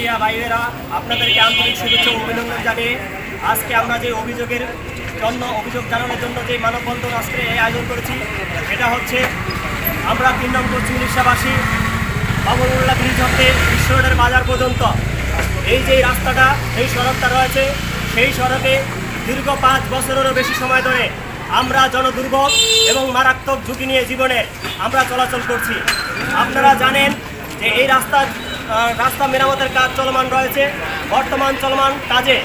Media ভাইয়েরা, আপনাদেরকে আন্তরিক শুভেচ্ছা অভিনন্দন জানিয়ে আজকে আমরা যে অভিযোগের জন্য, অভিযোগ জানানোর জন্য যে মানববন্ধন আজকে এই আয়োজন করেছি, এটা হচ্ছে আমরা তিন নম্বর চিকিৎসাবাসী বাবরুল্লাহ ব্রিজ হতে বিশ্ব রোডের বাজার পর্যন্ত। এই যে রাস্তাটা এই সড়কটা রয়েছে, সেই সড়কে দীর্ঘ পাঁচ বছরেরও বেশি সময় ধরে আমরা জনদুর্ভোগ এবং মারাত্মক ঝুঁকি নিয়ে জীবনে আমরা চলাচল করছি। আপনারা জানেন যে এই রাস্তা রাস্তা মেরামতের কাজ চলমান রয়েছে। বর্তমান চলমান কাজে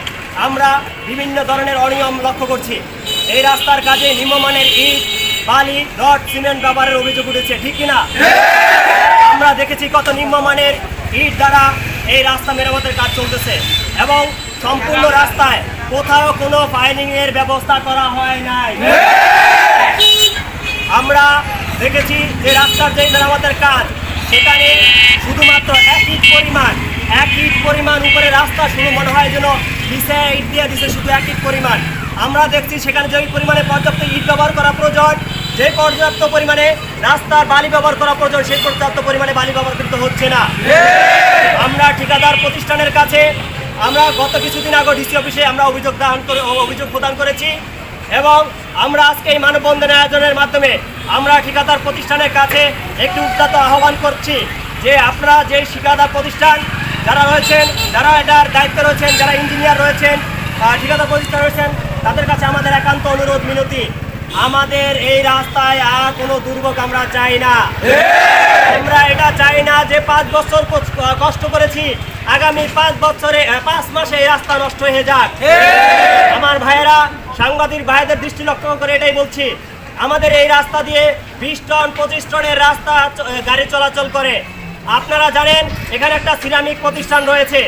আমরা বিভিন্ন ধরনের অনিয়ম লক্ষ্য করছি। এই রাস্তার কাজে নিম্নমানের ইট, বালি, রড, সিমেন্ট ব্যবহারের অভিযোগ উঠেছে, ঠিক কিনা? আমরা দেখেছি কত নিম্নমানের ইট দ্বারা এই রাস্তা মেরামতের কাজ চলতেছে এবং সম্পূর্ণ রাস্তায় কোথাও কোনো ফাইলিং এর ব্যবস্থা করা হয় নাই। আমরা দেখেছি যে রাস্তার যে মেরামতের কাজ সেখানে শুধুমাত্র এক ইট পরিমাণ, এক ইট পরিমাণ উপরে রাস্তা শুরু মনে হয় যেন দিছে ইট দিয়ে দিছে, শুধু এক ইট পরিমাণ। আমরা দেখছি সেখানে যে পরিমাণে পর্যাপ্ত ইট ব্যবহার করা প্রয়োজন যে পর্যাপ্ত পরিমাণে রাস্তার বালি ব্যবহার করা প্রয়োজন, সেই পর্যাপ্ত পরিমাণে বালি ব্যবহার কিন্তু হচ্ছে না। আমরা ঠিকাদার প্রতিষ্ঠানের কাছে, আমরা গত কিছুদিন আগে ডিসি অফিসে আমরা অভিযোগ দান করে অভিযোগ প্রদান করেছি। এবং আমরা আজকে এই মানববন্ধন আয়োজনের মাধ্যমে আমরা ঠিকাদার প্রতিষ্ঠানের কাছে একটি উদ্যত আহ্বান করছি যে আপনারা যে ঠিকাদার প্রতিষ্ঠান যারা রয়েছেন যারা এটার দায়িত্বে রয়েছেন যারা ইঞ্জিনিয়ার রয়েছেন ঠিকাদার প্রতিষ্ঠান রয়েছেন তাদের কাছে আমাদের একান্ত অনুরোধ মিনতি। আমাদের এই রাস্তায় আর কোনো দুর্ভোগ আমরা চাই না। আমরা এটা চাই না যে পাঁচ বছর কষ্ট করেছি আগামী পাঁচ বছরে পাঁচ মাসে এই রাস্তা নষ্ট হয়ে যাক। আমার ভাইয়েরা সাংবাদিক ভাইদের দৃষ্টি লক্ষ্য করে এটাই বলছি। আমাদের এই রাস্তা দিয়ে বিশ টন, পঁচিশ টনের রাস্তা গাড়ি চলাচল করে। আপনারা জানেন, এখানে একটা সিরামিক প্রতিষ্ঠান রয়েছে।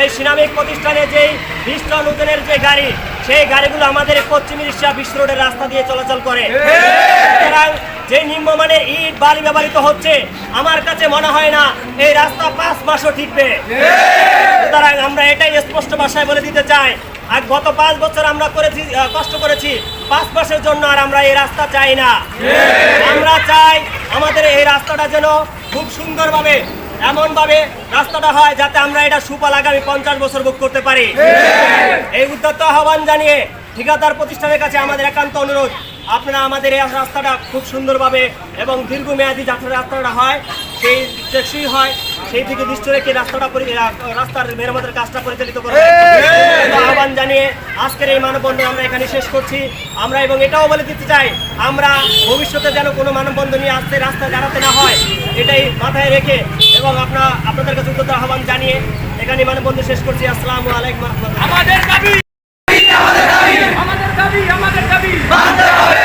এই সিরামিক প্রতিষ্ঠানে যেই বিশ টন ওজনের যে গাড়ি, সেই গাড়িগুলো আমাদের পশ্চিম উড়িষ্যা বিশ্ব রোডের রাস্তা দিয়ে চলাচল করে। যে নিম্নমানের ইট বালি ব্যবহৃত হচ্ছে, আমার কাছে মনে হয় না এই রাস্তা পাঁচ মাসও ঠিকবে এটাই স্পষ্ট ভাষায় বলে দিতে চাই। আর গত পাঁচ বছর আমরা করেছি কষ্ট করেছি। পাঁচ মাসের জন্য আর আমরা এই রাস্তা চাই না। আমরা চাই আমাদের এই রাস্তাটা যেন খুব সুন্দরভাবে, এমনভাবে রাস্তাটা হয় যাতে আমরা এটা সুফল আগামী পঞ্চাশ বছর ভোগ করতে পারি। এই উদ্যত আহ্বান জানিয়ে ঠিকাদার প্রতিষ্ঠানের কাছে আমাদের একান্ত অনুরোধ, আপনারা আমাদের এই রাস্তাটা খুব সুন্দরভাবে এবং দীর্ঘমেয়াদী যাতে রাস্তাটা হয়, সেই টেকসই হয়। সেই দিকে দৃষ্টি রেখে রাস্তাটা পরি- রাস্তার মেরামতের কাজটা পরিচালিত করবে। তো আহ্বান জানিয়ে আজকের এই মানববন্ধন আমরা এখানে শেষ করছি। আমরা এবং এটাও বলে দিতে চাই আমরা ভবিষ্যতে যেন কোনো মানববন্ধন নিয়ে আসতে রাস্তা দাঁড়াতে না হয় এটাই মাথায় রেখে এবং আপনার আপনাদের কাছে উদ্যত আহ্বান জানিয়ে এখানে মানববন্ধন শেষ করছি। আসসালামু আলাইকুম আমাদের দাবি আমাদের দাবি আমাদের দাবি। মানতে